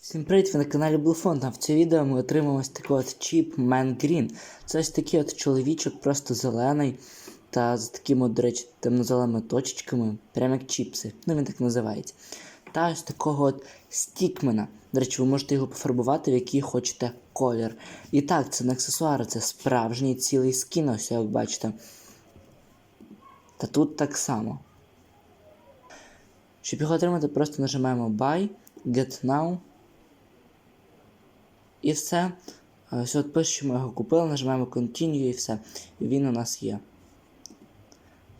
Всім привіт, ви на каналі Bluefont, а в цьому відео ми отримаємо ось такий от чіп Man Green. Це ось такий от чоловічок, просто зелений, та з такими, до речі, темно-зеленими точечками, прямо як чіпси. Ну він так називається. Та ось такого от стікмена. До речі, ви можете його пофарбувати, в який хочете колір. І так, це не аксесуари, це справжній цілий скін, ось як бачите. Та тут так само. Щоб його отримати, просто нажимаємо Buy, Get Now. І все. Ось от пише, ми його купили, нажимаємо Continue і все. І він у нас є.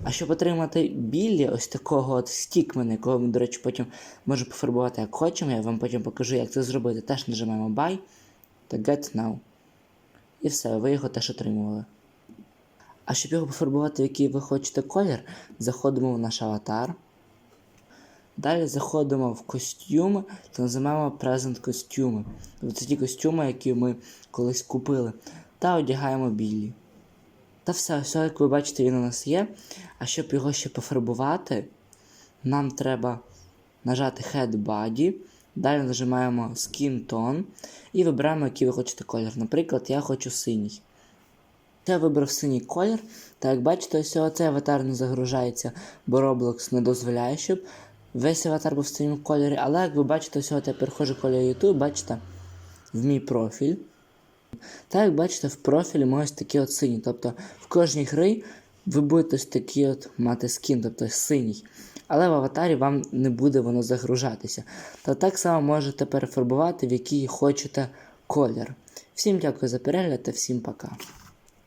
А щоб отримати білі ось такого от стікмена, якого ми, до речі, потім можемо пофарбувати як хочемо, я вам потім покажу, як це зробити. Теж нажимаємо Buy та Get Now. І все, ви його теж отримували. А щоб його пофарбувати, в який ви хочете колір, заходимо в наш аватар. Далі заходимо в костюми та називаємо Present костюми. Це ті костюми, які ми колись купили. Та одягаємо білі. Та все, все, як ви бачите, він у нас є. А щоб його ще пофарбувати, нам треба нажати Head Body. Далі нажимаємо Skin Tone і вибираємо, який ви хочете колір. Наприклад, я хочу синій. Я вибрав синій колір, та як бачите, ось цей аватар не загружається, бо Roblox не дозволяє, щоб весь аватар був в синьому кольорі. Але як ви бачите, от я переходжу колір YouTube, бачите, в мій профіль. Та як бачите, в профілі ми ось такі от сині. Тобто в кожній грі ви будете ось такий от мати скін, тобто синій. Але в аватарі вам не буде воно загружатися. Та так само можете перефарбувати, в який хочете колір. Всім дякую за перегляд та всім пока.